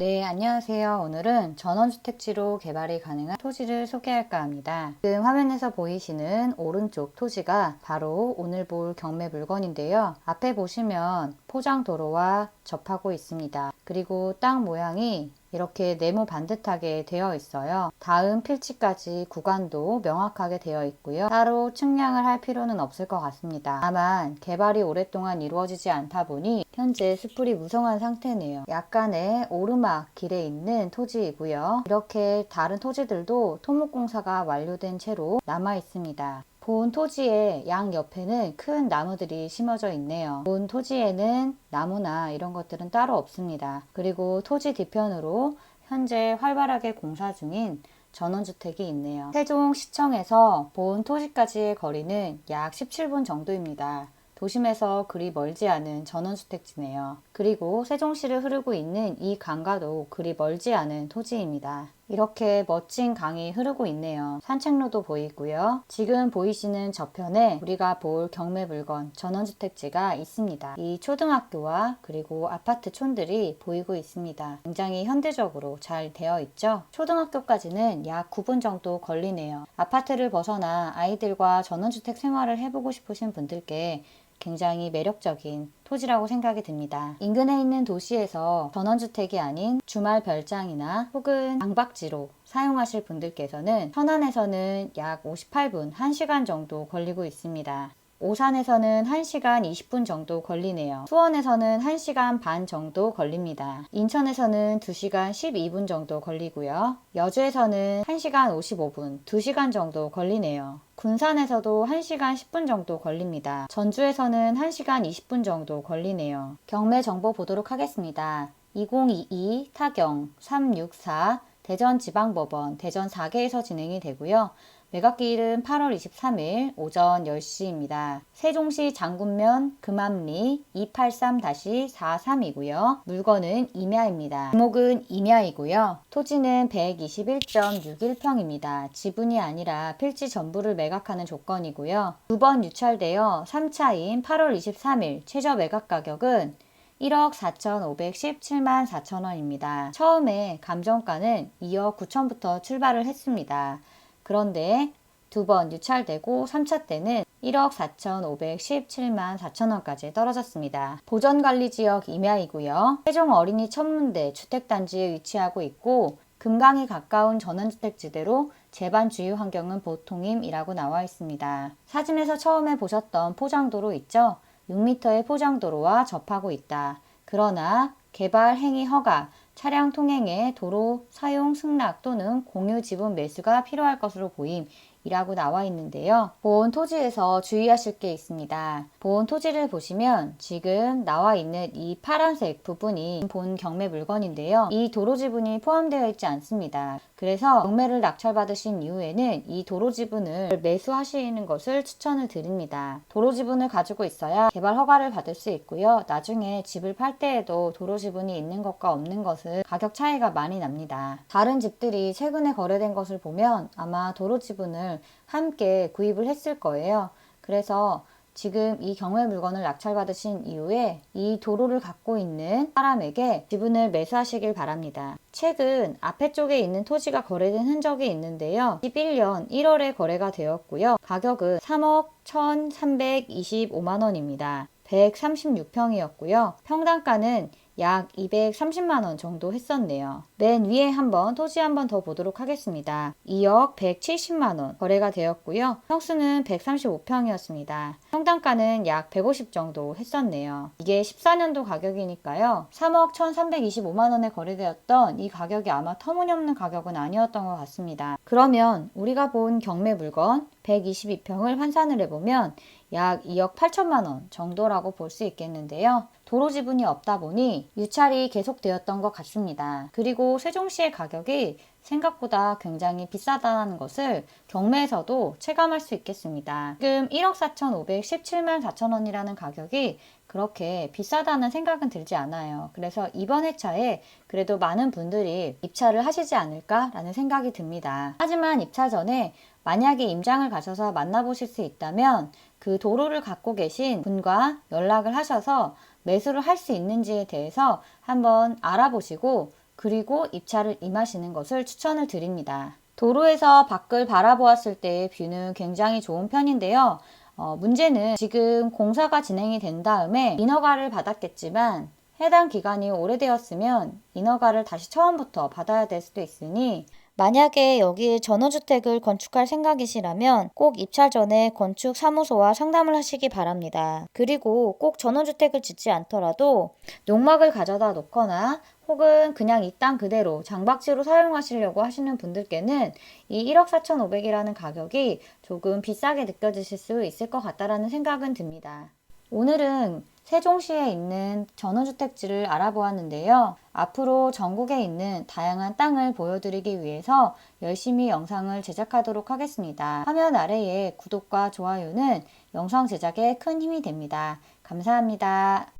네, 안녕하세요. 오늘은 전원주택지로 개발이 가능한 토지를 소개할까 합니다. 지금 화면에서 보이시는 오른쪽 토지가 바로 오늘 볼 경매 물건인데요. 앞에 보시면 포장도로와 접하고 있습니다. 그리고 땅 모양이 이렇게 네모 반듯하게 되어 있어요. 다음 필지까지 구간도 명확하게 되어 있고요. 따로 측량을 할 필요는 없을 것 같습니다. 다만 개발이 오랫동안 이루어지지 않다 보니 현재 숲풀이 무성한 상태네요. 약간의 오르막 길에 있는 토지이고요. 이렇게 다른 토지들도 토목공사가 완료된 채로 남아 있습니다. 본 토지의 양 옆에는 큰 나무들이 심어져 있네요. 본 토지에는 나무나 이런 것들은 따로 없습니다. 그리고 토지 뒤편으로 현재 활발하게 공사 중인 전원주택이 있네요. 세종시청에서 본 토지까지의 거리는 약 17분 정도입니다. 도심에서 그리 멀지 않은 전원주택지네요. 그리고 세종시를 흐르고 있는 이 강과도 그리 멀지 않은 토지입니다. 이렇게 멋진 강이 흐르고 있네요. 산책로도 보이고요. 지금 보이시는 저편에 우리가 볼 경매 물건 전원주택지가 있습니다. 이 초등학교와 그리고 아파트 촌들이 보이고 있습니다. 굉장히 현대적으로 잘 되어 있죠. 초등학교까지는 약 9분 정도 걸리네요. 아파트를 벗어나 아이들과 전원주택 생활을 해보고 싶으신 분들께 굉장히 매력적인 토지라고 생각이 듭니다. 인근에 있는 도시에서 전원주택이 아닌 주말 별장이나 혹은 방박지로 사용하실 분들께서는 천안에서는 약 58분, 1시간 정도 걸리고 있습니다. 오산에서는 1시간 20분 정도 걸리네요. 수원에서는 1시간 반 정도 걸립니다. 인천에서는 2시간 12분 정도 걸리고요. 여주에서는 1시간 55분, 2시간 정도 걸리네요. 군산에서도 1시간 10분 정도 걸립니다. 전주에서는 1시간 20분 정도 걸리네요. 경매 정보 보도록 하겠습니다. 2022 타경 364 대전지방법원 대전 4개에서 진행이 되고요. 매각기일은 8월 23일 오전 10시입니다. 세종시 장군면 금암리 283-43이고요. 물건은 임야입니다. 목은 임야이고요. 토지는 121.61평입니다. 지분이 아니라 필지 전부를 매각하는 조건이고요. 두 번 유찰되어 3차인 8월 23일 최저 매각 가격은 1억 4,517만 4천 원입니다. 처음에 감정가는 2억 9천부터 출발을 했습니다. 그런데 두 번 유찰되고 3차 때는 1억 4,517만 4천 원까지 떨어졌습니다. 보전관리지역 임야이고요. 세종 어린이 천문대 주택단지에 위치하고 있고 금강이 가까운 전원주택지대로 재반 주유 환경은 보통임이라고 나와 있습니다. 사진에서 처음에 보셨던 포장도로 있죠? 6m의 포장도로와 접하고 있다. 그러나 개발 행위 허가, 차량 통행에 도로 사용 승낙 또는 공유 지분 매수가 필요할 것으로 보임. 이라고 나와 있는데요. 본 토지에서 주의하실 게 있습니다. 본 토지를 보시면 지금 나와 있는 이 파란색 부분이 본 경매 물건인데요. 이 도로 지분이 포함되어 있지 않습니다. 그래서 경매를 낙찰받으신 이후에는 이 도로 지분을 매수하시는 것을 추천을 드립니다. 도로 지분을 가지고 있어야 개발 허가를 받을 수 있고요. 나중에 집을 팔 때에도 도로 지분이 있는 것과 없는 것은 가격 차이가 많이 납니다. 다른 집들이 최근에 거래된 것을 보면 아마 도로 지분을 함께 구입을 했을 거예요. 그래서 지금 이 경매 물건을 낙찰받으신 이후에 이 도로를 갖고 있는 사람에게 지분을 매수하시길 바랍니다. 최근 앞에 쪽에 있는 토지가 거래된 흔적이 있는데요. 11년 1월에 거래가 되었고요. 가격은 3억 1,325만 원입니다. 136평이었고요. 평당가는 약 230만원 정도 했었네요. 맨 위에 한번 토지 한번 더 보도록 하겠습니다. 2억 170만원 거래가 되었고요. 평수는 135평이었습니다. 평당가는 약 150 정도 했었네요. 이게 14년도 가격이니까요. 3억 1325만원에 거래되었던 이 가격이 아마 터무니없는 가격은 아니었던 것 같습니다. 그러면 우리가 본 경매 물건 122평을 환산을 해보면 약 2억 8천만 원 정도라고 볼 수 있겠는데요. 도로 지분이 없다 보니 유찰이 계속되었던 것 같습니다. 그리고 세종시의 가격이 생각보다 굉장히 비싸다는 것을 경매에서도 체감할 수 있겠습니다. 지금 1억 4,517만 4천 원이라는 가격이 그렇게 비싸다는 생각은 들지 않아요. 그래서 이번 회차에 그래도 많은 분들이 입찰을 하시지 않을까라는 생각이 듭니다. 하지만 입찰 전에 만약에 임장을 가셔서 만나보실 수 있다면 그 도로를 갖고 계신 분과 연락을 하셔서 매수를 할 수 있는지에 대해서 한번 알아보시고 그리고 입찰을 임하시는 것을 추천을 드립니다. 도로에서 밖을 바라보았을 때의 뷰는 굉장히 좋은 편인데요. 어, 문제는 지금 공사가 진행이 된 다음에 인허가를 받았겠지만 해당 기간이 오래되었으면 인허가를 다시 처음부터 받아야 될 수도 있으니 만약에 여기에 전원주택을 건축할 생각이시라면 꼭 입찰 전에 건축 사무소와 상담을 하시기 바랍니다. 그리고 꼭 전원주택을 짓지 않더라도 농막을 가져다 놓거나 혹은 그냥 이 땅 그대로 장박지로 사용하시려고 하시는 분들께는 이 1억 4,500이라는 가격이 조금 비싸게 느껴지실 수 있을 것 같다라는 생각은 듭니다. 오늘은 세종시에 있는 전원주택지를 알아보았는데요. 앞으로 전국에 있는 다양한 땅을 보여드리기 위해서 열심히 영상을 제작하도록 하겠습니다. 화면 아래의 구독과 좋아요는 영상 제작에 큰 힘이 됩니다. 감사합니다.